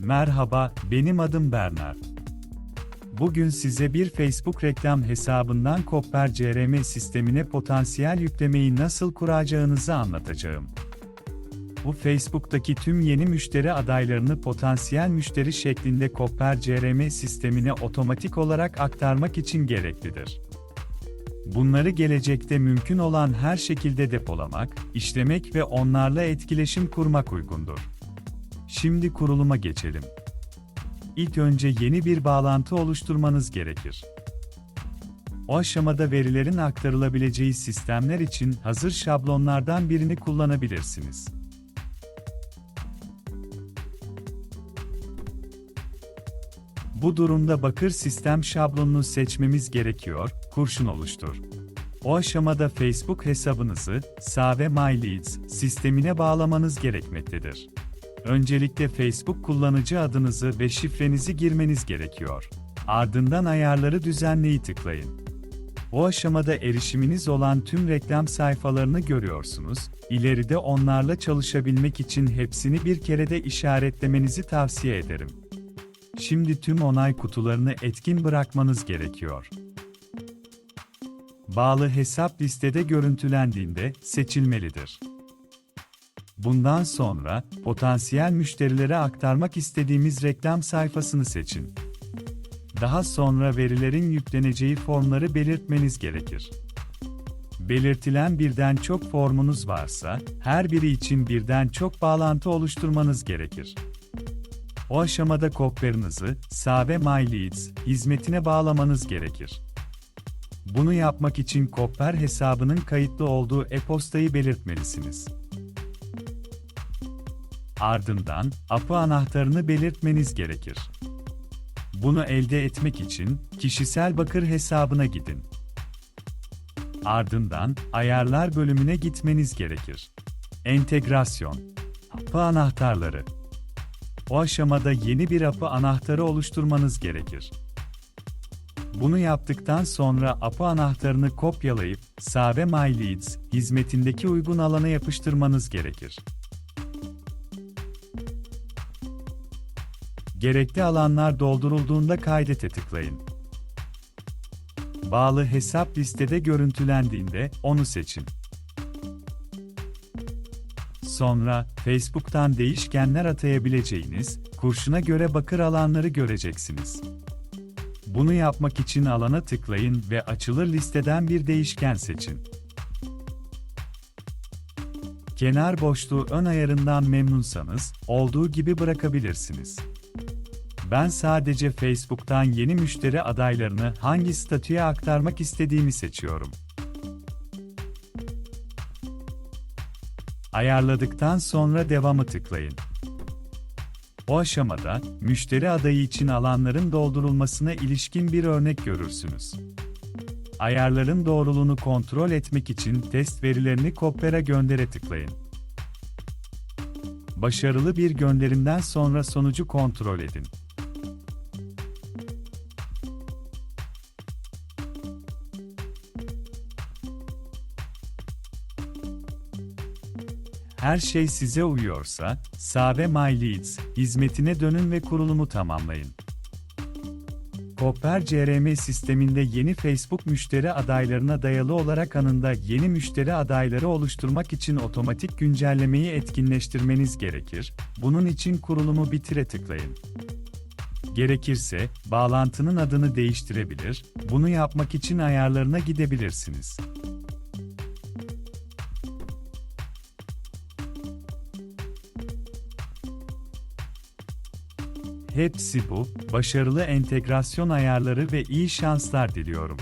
Merhaba, benim adım Bernard. Bugün size bir Facebook reklam hesabından Kopper CRM sistemine potansiyel yüklemeyi nasıl kuracağınızı anlatacağım. Bu Facebook'taki tüm yeni müşteri adaylarını potansiyel müşteri şeklinde Kopper CRM sistemine otomatik olarak aktarmak için gereklidir. Bunları gelecekte mümkün olan her şekilde depolamak, işlemek ve onlarla etkileşim kurmak uygundur. Şimdi kuruluma geçelim. İlk önce yeni bir bağlantı oluşturmanız gerekir. O aşamada verilerin aktarılabileceği sistemler için hazır şablonlardan birini kullanabilirsiniz. Bu durumda bakır sistem şablonunu seçmemiz gerekiyor, kurşun oluştur. O aşamada Facebook hesabınızı Save My Leads sistemine bağlamanız gerekmektedir. Öncelikle Facebook kullanıcı adınızı ve şifrenizi girmeniz gerekiyor. Ardından ayarları düzenleyi tıklayın. O aşamada erişiminiz olan tüm reklam sayfalarını görüyorsunuz. İleride onlarla çalışabilmek için hepsini bir kerede işaretlemenizi tavsiye ederim. Şimdi tüm onay kutularını etkin bırakmanız gerekiyor. Bağlı hesap listede görüntülendiğinde seçilmelidir. Bundan sonra potansiyel müşterilere aktarmak istediğimiz reklam sayfasını seçin. Daha sonra verilerin yükleneceği formları belirtmeniz gerekir. Belirtilen birden çok formunuz varsa, her biri için birden çok bağlantı oluşturmanız gerekir. O aşamada kopyalarınızı Save My Leads hizmetine bağlamanız gerekir. Bunu yapmak için Kopper hesabının kayıtlı olduğu e-postayı belirtmelisiniz. Ardından API anahtarını belirtmeniz gerekir. Bunu elde etmek için kişisel bakır hesabına gidin. Ardından ayarlar bölümüne gitmeniz gerekir. Entegrasyon API anahtarları o aşamada yeni bir API anahtarı oluşturmanız gerekir. Bunu yaptıktan sonra API anahtarını kopyalayıp Save My Leads hizmetindeki uygun alana yapıştırmanız gerekir. Gerekli alanlar doldurulduğunda kaydete tıklayın. Bağlı hesap listede görüntülendiğinde onu seçin. Sonra Facebook'tan değişkenler atayabileceğiniz kurşuna göre bakır alanları göreceksiniz. Bunu yapmak için alana tıklayın ve açılır listeden bir değişken seçin. Kenar boşluğu ön ayarından memnunsanız olduğu gibi bırakabilirsiniz. Ben sadece Facebook'tan yeni müşteri adaylarını hangi statüye aktarmak istediğimi seçiyorum. Ayarladıktan sonra devamı tıklayın. O aşamada, müşteri adayı için alanların doldurulmasına ilişkin bir örnek görürsünüz. Ayarların doğruluğunu kontrol etmek için test verilerini Kopper'a göndere tıklayın. Başarılı bir gönderimden sonra sonucu kontrol edin. Her şey size uyuyorsa, Save My Leads hizmetine dönün ve kurulumu tamamlayın. Kopper CRM sisteminde yeni Facebook müşteri adaylarına dayalı olarak anında yeni müşteri adayları oluşturmak için otomatik güncellemeyi etkinleştirmeniz gerekir. Bunun için kurulumu bitire tıklayın. Gerekirse, bağlantının adını değiştirebilir, bunu yapmak için ayarlarına gidebilirsiniz. Hepsi bu, başarılı entegrasyon ayarları ve iyi şanslar diliyorum.